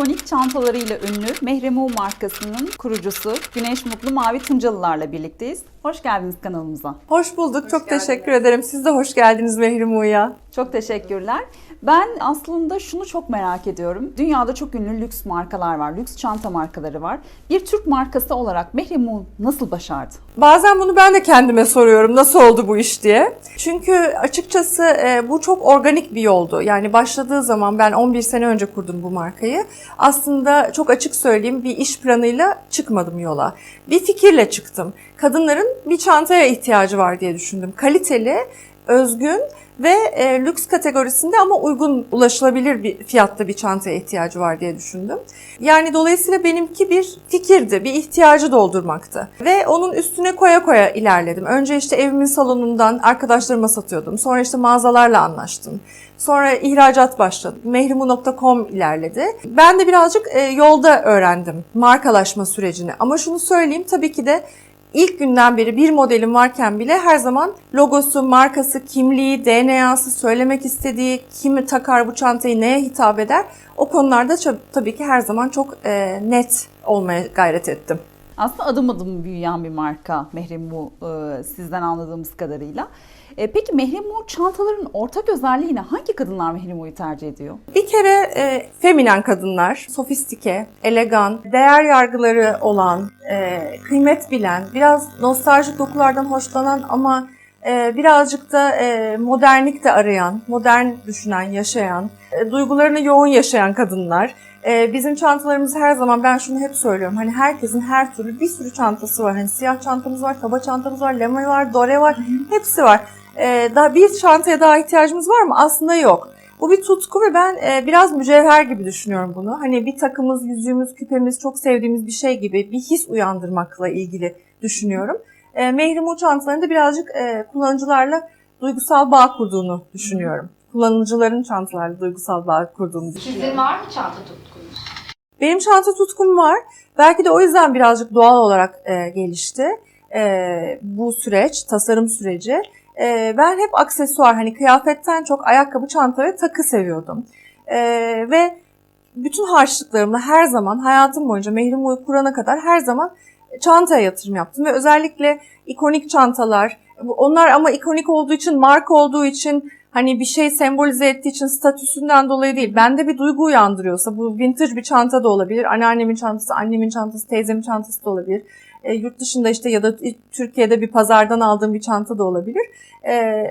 ikonik çantalarıyla ünlü Mehremu markasının kurucusu Güneş Mutlu Mavi Tuncalılarla birlikteyiz. Hoş geldiniz kanalımıza. Hoş bulduk. Çok teşekkür ederim. Siz de hoş geldiniz Mehrim Uğur'a. Çok teşekkürler. Ben aslında şunu çok merak ediyorum. Dünyada çok ünlü lüks markalar var, lüks çanta markaları var. Bir Türk markası olarak Mehremu nasıl başardı? Bazen bunu ben de kendime soruyorum. Nasıl oldu bu iş diye. Çünkü açıkçası e, bu çok organik bir yoldu. Yani başladığı zaman ben 11 sene önce kurdum bu markayı. Aslında çok açık söyleyeyim bir iş planıyla çıkmadım yola. Bir fikirle çıktım. Kadınların bir çantaya ihtiyacı var diye düşündüm. Kaliteli, özgün ve e, lüks kategorisinde ama uygun ulaşılabilir bir fiyatta bir çantaya ihtiyacı var diye düşündüm. Yani dolayısıyla benimki bir fikirdi, bir ihtiyacı doldurmaktı. Ve onun üstüne koya koya ilerledim. Önce işte evimin salonundan arkadaşlarıma satıyordum. Sonra işte mağazalarla anlaştım. Sonra ihracat başladı. Mehrimu.com ilerledi. Ben de birazcık e, yolda öğrendim markalaşma sürecini. Ama şunu söyleyeyim tabii ki de İlk günden beri bir modelim varken bile her zaman logosu, markası, kimliği, DNA'sı, söylemek istediği, kimi takar bu çantayı, neye hitap eder o konularda tabii ki her zaman çok e, net olmaya gayret ettim. Aslında adım adım büyüyen bir marka Mehremu e, sizden anladığımız kadarıyla. E, Peki Mehremu çantaların ortak özelliği ne? Hangi kadınlar Mehremu'yu tercih ediyor? Bir kere e, feminen kadınlar, sofistike, elegan, değer yargıları olan, e, kıymet bilen, biraz nostaljik dokulardan hoşlanan ama e, birazcık da e, modernlik de arayan, modern düşünen, yaşayan, e, duygularını yoğun yaşayan kadınlar. Bizim çantalarımız her zaman ben şunu hep söylüyorum. Hani herkesin her türlü bir sürü çantası var. Hani siyah çantamız var, kaba çantamız var, lemur var, dore var. Hepsi var. E, daha bir çantaya daha ihtiyacımız var mı? Aslında yok. Bu bir tutku ve ben e, biraz mücevher gibi düşünüyorum bunu. Hani bir takımız, yüzüğümüz, küpemiz çok sevdiğimiz bir şey gibi bir his uyandırmakla ilgili düşünüyorum. E, Mehrimu çantalarında birazcık e, kullanıcılarla duygusal bağ kurduğunu düşünüyorum. Kullanıcıların çantalarla duygusal bağ kurduğunu düşünüyorum. Sizin var mı çanta tutkunuz? Benim çanta tutkum var. Belki de o yüzden birazcık doğal olarak e, gelişti e, bu süreç, tasarım süreci. E, ben hep aksesuar, hani kıyafetten çok ayakkabı, çanta ve takı seviyordum. E, ve bütün harçlıklarımla her zaman hayatım boyunca Mehrim kurana kadar her zaman çantaya yatırım yaptım. Ve özellikle ikonik çantalar, onlar ama ikonik olduğu için, marka olduğu için hani bir şey sembolize ettiği için statüsünden dolayı değil. Bende bir duygu uyandırıyorsa bu vintage bir çanta da olabilir. Anneannemin çantası, annemin çantası, teyzemin çantası da olabilir. E, yurt dışında işte ya da Türkiye'de bir pazardan aldığım bir çanta da olabilir. E,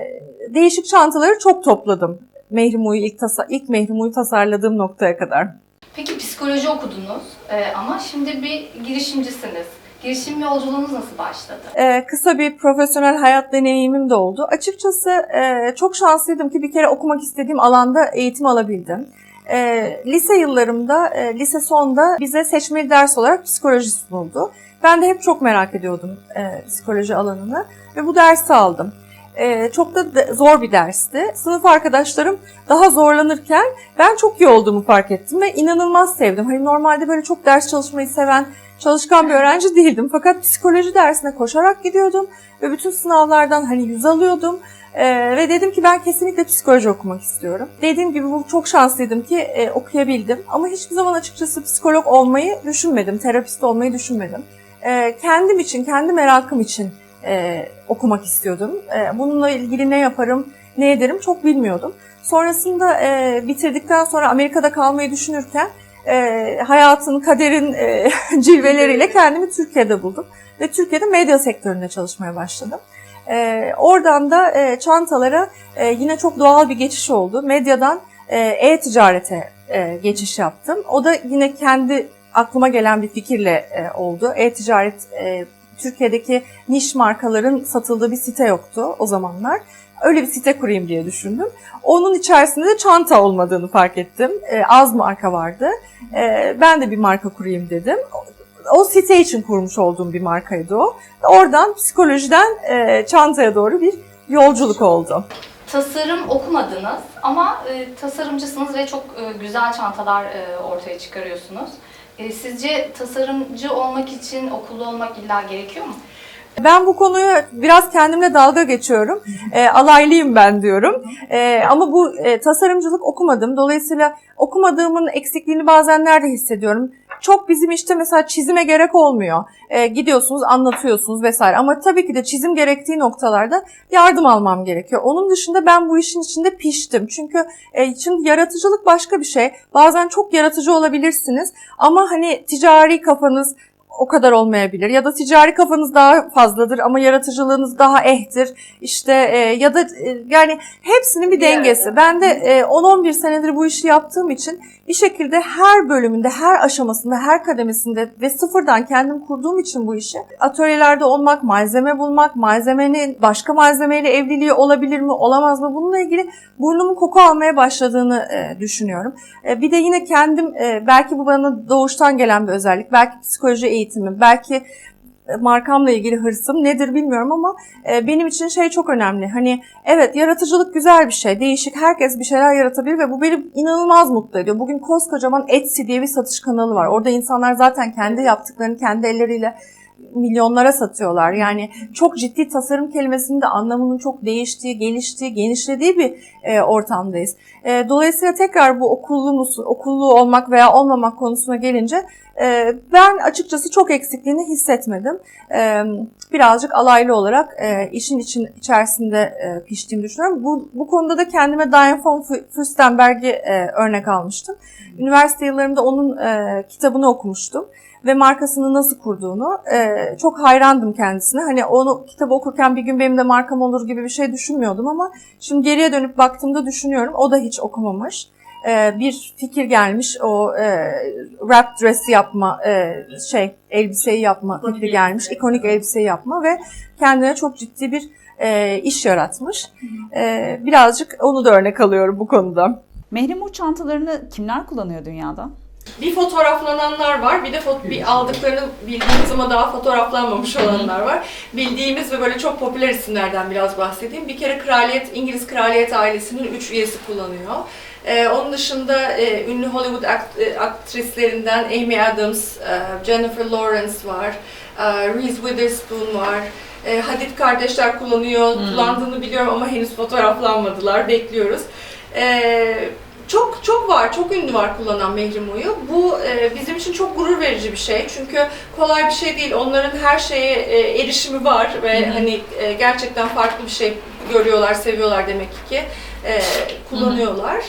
değişik çantaları çok topladım. Mehrimu'yu ilk, tasa- ilk Mehrimu'yu tasarladığım noktaya kadar. Peki psikoloji okudunuz Ee, ama şimdi bir girişimcisiniz. Girişim yolculuğunuz nasıl başladı? Ee, kısa bir profesyonel hayat deneyimim de oldu. Açıkçası e, çok şanslıydım ki bir kere okumak istediğim alanda eğitim alabildim. E, lise yıllarımda, e, lise sonda bize seçmeli ders olarak psikoloji sunuldu. Ben de hep çok merak ediyordum e, psikoloji alanını ve bu dersi aldım. E, çok da de- zor bir dersti. Sınıf arkadaşlarım daha zorlanırken ben çok iyi olduğumu fark ettim ve inanılmaz sevdim. Hani normalde böyle çok ders çalışmayı seven, çalışkan bir öğrenci değildim. Fakat psikoloji dersine koşarak gidiyordum ve bütün sınavlardan hani yüz alıyordum. Ee, ve dedim ki ben kesinlikle psikoloji okumak istiyorum. Dediğim gibi bu çok şanslıydım ki e, okuyabildim. Ama hiçbir zaman açıkçası psikolog olmayı düşünmedim, terapist olmayı düşünmedim. Ee, kendim için, kendi merakım için e, okumak istiyordum. E, bununla ilgili ne yaparım, ne ederim çok bilmiyordum. Sonrasında e, bitirdikten sonra Amerika'da kalmayı düşünürken e, hayatın, kaderin e, cilveleriyle kendimi Türkiye'de buldum. Ve Türkiye'de medya sektöründe çalışmaya başladım. E, oradan da e, çantalara e, yine çok doğal bir geçiş oldu. Medyadan e, e-ticarete e, geçiş yaptım. O da yine kendi aklıma gelen bir fikirle e, oldu. E-ticaret e, Türkiye'deki niş markaların satıldığı bir site yoktu o zamanlar. Öyle bir site kurayım diye düşündüm. Onun içerisinde de çanta olmadığını fark ettim. E, az marka vardı. E, ben de bir marka kurayım dedim. O site için kurmuş olduğum bir markaydı o. Oradan psikolojiden e, çantaya doğru bir yolculuk oldu. Tasarım okumadınız ama e, tasarımcısınız ve çok e, güzel çantalar e, ortaya çıkarıyorsunuz. E, sizce tasarımcı olmak için okulda olmak illa gerekiyor mu? Ben bu konuyu biraz kendimle dalga geçiyorum. E, alaylıyım ben diyorum. E, ama bu e, tasarımcılık okumadım. Dolayısıyla okumadığımın eksikliğini bazen nerede hissediyorum? Çok bizim işte mesela çizime gerek olmuyor. E, gidiyorsunuz, anlatıyorsunuz vesaire. Ama tabii ki de çizim gerektiği noktalarda yardım almam gerekiyor. Onun dışında ben bu işin içinde piştim. Çünkü e, şimdi yaratıcılık başka bir şey. Bazen çok yaratıcı olabilirsiniz ama hani ticari kafanız o kadar olmayabilir. Ya da ticari kafanız daha fazladır ama yaratıcılığınız daha ehtir. İşte e, ya da e, yani hepsinin bir dengesi. Ben de e, 10-11 senedir bu işi yaptığım için bir şekilde her bölümünde, her aşamasında, her kademesinde ve sıfırdan kendim kurduğum için bu işi atölyelerde olmak, malzeme bulmak, malzemenin başka malzemeyle evliliği olabilir mi, olamaz mı? Bununla ilgili burnumun koku almaya başladığını e, düşünüyorum. E, bir de yine kendim e, belki bu bana doğuştan gelen bir özellik, belki psikoloji eğitimi, belki e, markamla ilgili hırsım nedir bilmiyorum ama e, benim için şey çok önemli. Hani evet yaratıcılık güzel bir şey, değişik, herkes bir şeyler yaratabilir ve bu beni inanılmaz mutlu ediyor. Bugün koskocaman Etsy diye bir satış kanalı var. Orada insanlar zaten kendi yaptıklarını kendi elleriyle milyonlara satıyorlar. Yani çok ciddi tasarım kelimesinin de anlamının çok değiştiği, geliştiği, genişlediği bir e, ortamdayız. E, dolayısıyla tekrar bu okullu musun, okullu olmak veya olmamak konusuna gelince e, ben açıkçası çok eksikliğini hissetmedim. E, birazcık alaylı olarak e, işin için içerisinde e, piştiğimi düşünüyorum. Bu, bu konuda da kendime Diane von Furstenberg'i e, örnek almıştım. Üniversite yıllarımda onun kitabını okumuştum ve markasını nasıl kurduğunu çok hayrandım kendisine. Hani onu kitabı okurken bir gün benim de markam olur gibi bir şey düşünmüyordum ama şimdi geriye dönüp baktığımda düşünüyorum. O da hiç okumamış. E, bir fikir gelmiş o e, wrap dress'i yapma e, şey elbiseyi yapma fikri gelmiş. ikonik elbiseyi yapma ve kendine çok ciddi bir e, iş yaratmış. E, birazcık onu da örnek alıyorum bu konuda. Mehrimur çantalarını kimler kullanıyor dünyada? Bir fotoğraflananlar var, bir de fo- bir aldıklarını bildiğimiz ama daha fotoğraflanmamış olanlar var. Bildiğimiz ve böyle çok popüler isimlerden biraz bahsedeyim. Bir kere Kraliyet, İngiliz Kraliyet ailesinin üç üyesi kullanıyor. Ee, onun dışında e, ünlü Hollywood akt- e, aktrislerinden Amy Adams, e, Jennifer Lawrence var, e, Reese Witherspoon var. E, Hadid kardeşler kullanıyor, kullandığını biliyorum ama henüz fotoğraflanmadılar, bekliyoruz. E, çok çok var, çok ünlü var kullanan Mehrimu'yu. Bu e, bizim için çok gurur verici bir şey. Çünkü kolay bir şey değil. Onların her şeye e, erişimi var ve hani e, gerçekten farklı bir şey görüyorlar, seviyorlar demek ki e, kullanıyorlar.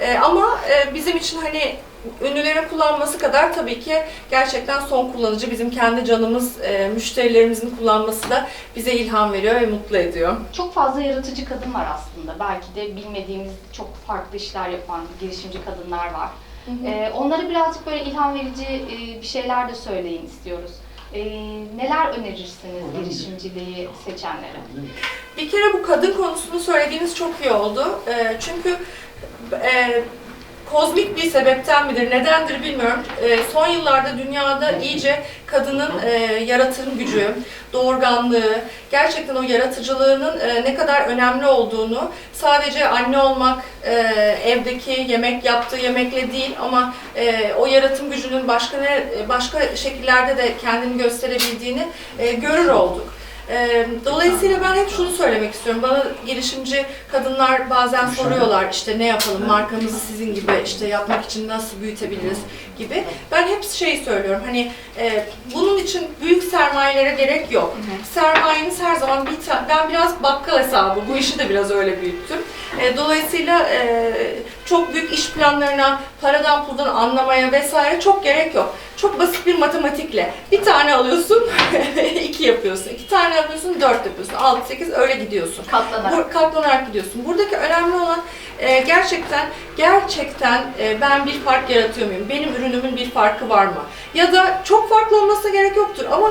E, ama e, bizim için hani ünlülerin kullanması kadar tabii ki gerçekten son kullanıcı bizim kendi canımız, e, müşterilerimizin kullanması da bize ilham veriyor ve mutlu ediyor. Çok fazla yaratıcı kadın var aslında. Belki de bilmediğimiz çok farklı işler yapan girişimci kadınlar var. Ee, onlara birazcık böyle ilham verici e, bir şeyler de söyleyin istiyoruz. Ee, neler önerirsiniz girişimciliği seçenlere? Bir kere bu kadın konusunu söylediğiniz çok iyi oldu. Ee, çünkü e, kozmik bir sebepten midir, nedendir bilmiyorum. Ee, son yıllarda dünyada iyice kadının e, yaratım gücü, doğurganlığı, gerçekten o yaratıcılığının e, ne kadar önemli olduğunu sadece anne olmak, e, evdeki yemek yaptığı yemekle değil ama e, o yaratım gücünün başka ne, başka şekillerde de kendini gösterebildiğini e, görür olduk. Ee, Dolayısıyla ben hep şunu söylemek istiyorum. Bana girişimci kadınlar bazen soruyorlar işte ne yapalım markamızı sizin gibi işte yapmak için nasıl büyütebiliriz gibi. Ben hep şey söylüyorum hani e, bunun için büyük sermayelere gerek yok. Sermayeniz her zaman bir tane, ben biraz bakkal hesabı bu işi de biraz öyle büyüttüm. E, dolayısıyla e, çok büyük iş planlarına, paradan puldan anlamaya vesaire çok gerek yok. Çok basit bir matematikle bir tane alıyorsun, iki yapıyorsun. iki tane alıyorsun, dört yapıyorsun. Altı, sekiz öyle gidiyorsun. Katlanarak. Bu, katlanarak gidiyorsun. Buradaki önemli olan e, gerçekten gerçekten e, ben bir fark yaratıyor muyum? Benim ürünümün bir farkı var mı? Ya da çok farklı olmasına gerek yoktur ama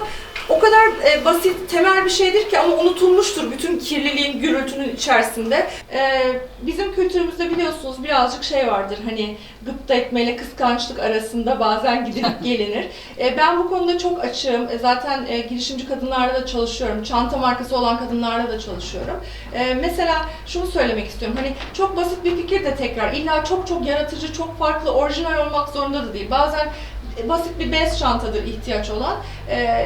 o kadar e, basit, temel bir şeydir ki ama unutulmuştur bütün kirliliğin, gürültünün içerisinde. E, bizim kültürümüzde biliyorsunuz birazcık şey vardır hani gıpta etmeyle kıskançlık arasında bazen gidilip gelinir. E, ben bu konuda çok açığım. E, zaten e, girişimci kadınlarla da çalışıyorum. Çanta markası olan kadınlarla da çalışıyorum. E, mesela şunu söylemek istiyorum. Hani çok basit bir fikir de tekrar illa çok çok yaratıcı, çok farklı, orijinal olmak zorunda da değil. Bazen e, basit bir bez çantadır ihtiyaç olan. E,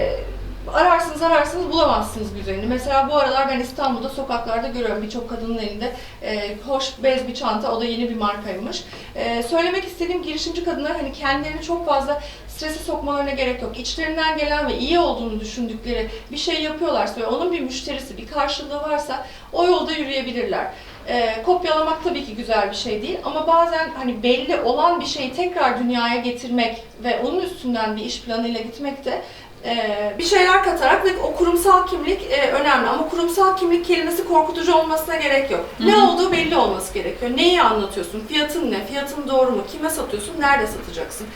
ararsınız ararsınız bulamazsınız güzelini. Mesela bu aralar ben İstanbul'da sokaklarda görüyorum birçok kadının elinde e, hoş bez bir çanta. O da yeni bir markaymış. E, söylemek istediğim girişimci kadınlar hani kendilerini çok fazla strese sokmalarına gerek yok. İçlerinden gelen ve iyi olduğunu düşündükleri bir şey yapıyorlarsa ve onun bir müşterisi, bir karşılığı varsa o yolda yürüyebilirler. Ee, kopyalamak tabii ki güzel bir şey değil ama bazen hani belli olan bir şeyi tekrar dünyaya getirmek ve onun üstünden bir iş planıyla gitmek de e, bir şeyler katarak ve o kurumsal kimlik e, önemli ama kurumsal kimlik kelimesi korkutucu olmasına gerek yok. Ne olduğu belli olması gerekiyor. Neyi anlatıyorsun? Fiyatın ne? Fiyatın doğru mu? Kime satıyorsun? Nerede satacaksın?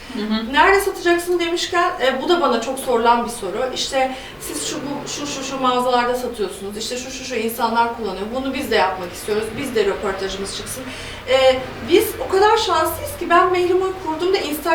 Nerede satacaksın demişken e, bu da bana çok sorulan bir soru. İşte siz şu bu, şu şu şu mağazalarda satıyorsunuz. İşte şu şu şu insanlar kullanıyor. Bunu biz de yapmak istiyoruz. Biz de röportajımız çıksın. E, biz o kadar şanslıyız ki ben Mehrim'i kurduğumda Instagram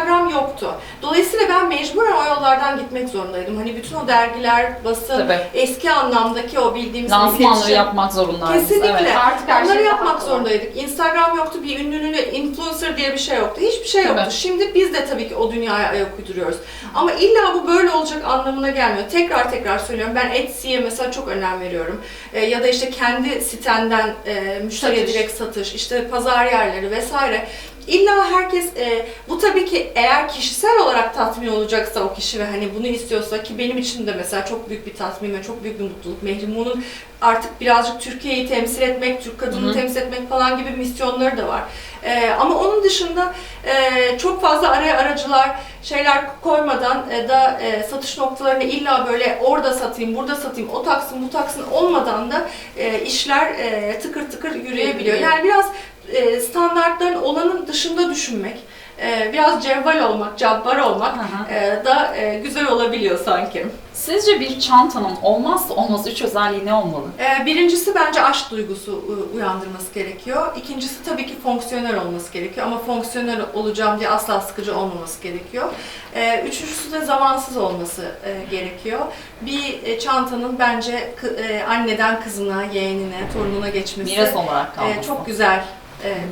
yoktu. Dolayısıyla ben mecburen o yollardan gitmek zorundaydım. Hani bütün o dergiler, basın, Tabii. eski anlamdaki o bildiğimiz Lansmanları yapmak zorundaydınız. Kesinlikle. Evet. Artık her Onları şey yapmak zorundaydık. Instagram yoktu, bir ünlünün influencer diye bir şey yoktu. Hiçbir şey Tabii. yoktu. Şimdi biz de tabii ki o dünyaya ayak uyduruyoruz. Ama illa bu böyle olacak anlamına gelmiyor. Tekrar tekrar söylüyorum. Ben Etsy'ye mesela çok önem veriyorum. Ee, ya da işte kendi sitenden e, müşteriye direkt satış, işte pazar yerleri vesaire. İlla herkes e, bu tabii ki eğer kişisel olarak tatmin olacaksa o kişi ve hani bunu istiyorsa ki benim için de mesela çok büyük bir tatmin ve çok büyük bir mutluluk. Mehrimun'un artık birazcık Türkiye'yi temsil etmek, Türk kadını Hı hı. temsil etmek falan gibi misyonları da var. E, ama onun dışında e, çok fazla araya aracılar şeyler koymadan e, da e, satış noktalarını illa böyle orada satayım, burada satayım, o taksın, bu taksın olmadan da e, işler e, tıkır tıkır yürüyebiliyor. Yani biraz e, standartların olanın dışında düşünmek, e, biraz cevval olmak, cabbar olmak e, da e, güzel olabiliyor sanki. Sizce bir çantanın olmazsa olmaz üç özelliği ne olmalı? E, birincisi bence aşk duygusu e, uyandırması gerekiyor. İkincisi tabii ki fonksiyonel olması gerekiyor ama fonksiyonel olacağım diye asla sıkıcı olmaması gerekiyor. E, üçüncüsü de zamansız olması e, gerekiyor. Bir e, çantanın bence kı- e, anneden kızına, yeğenine, torununa geçmesi Miras olarak kalması. e, çok güzel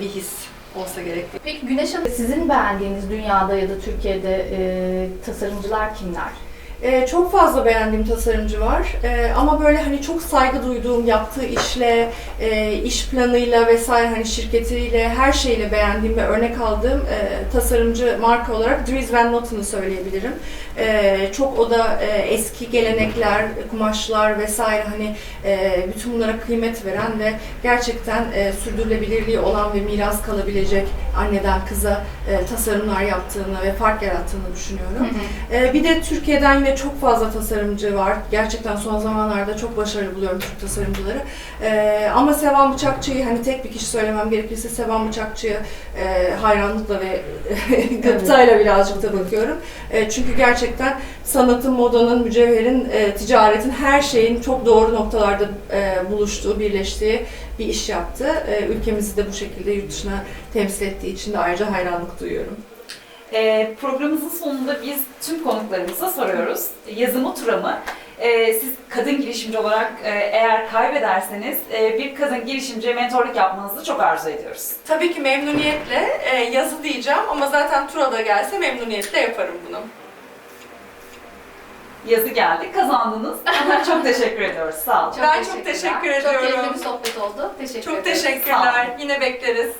bir his olsa gerek. Peki Güneş Hanım sizin beğendiğiniz dünyada ya da Türkiye'de e, tasarımcılar kimler? Ee, çok fazla beğendiğim tasarımcı var Ee, ama böyle hani çok saygı duyduğum yaptığı işle, e, iş planıyla vesaire hani şirketiyle her şeyle beğendiğim ve örnek aldığım e, tasarımcı marka olarak Dries Van Notten'ı söyleyebilirim. Ee, çok o da e, eski gelenekler, kumaşlar vesaire hani e, bütün bunlara kıymet veren ve gerçekten e, sürdürülebilirliği olan ve miras kalabilecek anneden kıza e, tasarımlar yaptığını ve fark yarattığını düşünüyorum. Ee, bir de Türkiye'den yine çok fazla tasarımcı var. Gerçekten son zamanlarda çok başarılı buluyorum Türk tasarımcıları. Ee, ama Sevan Bıçakçı'yı hani tek bir kişi söylemem gerekirse Sevan Bıçakçı'ya e, hayranlıkla ve gıptayla birazcık da bakıyorum. E, çünkü gerçekten sanatın, modanın, mücevherin, e, ticaretin her şeyin çok doğru noktalarda e, buluştuğu, birleştiği bir iş yaptı. E, ülkemizi de bu şekilde yurt dışına temsil ettiği için de ayrıca hayranlık duyuyorum. Ee, programımızın sonunda biz tüm konuklarımıza soruyoruz. Yazımı tura mı? Ee, siz kadın girişimci olarak e, eğer kaybederseniz e, bir kadın girişimciye mentorluk yapmanızı çok arzu ediyoruz. Tabii ki memnuniyetle e, yazı diyeceğim ama zaten tura da gelse memnuniyetle yaparım bunu. Yazı geldi, kazandınız. Ama çok teşekkür ediyoruz. Sağ olun. Ben çok teşekkür Çok ediyorum. keyifli bir sohbet oldu. Teşekkür Çok ederiz. teşekkürler. Yine bekleriz.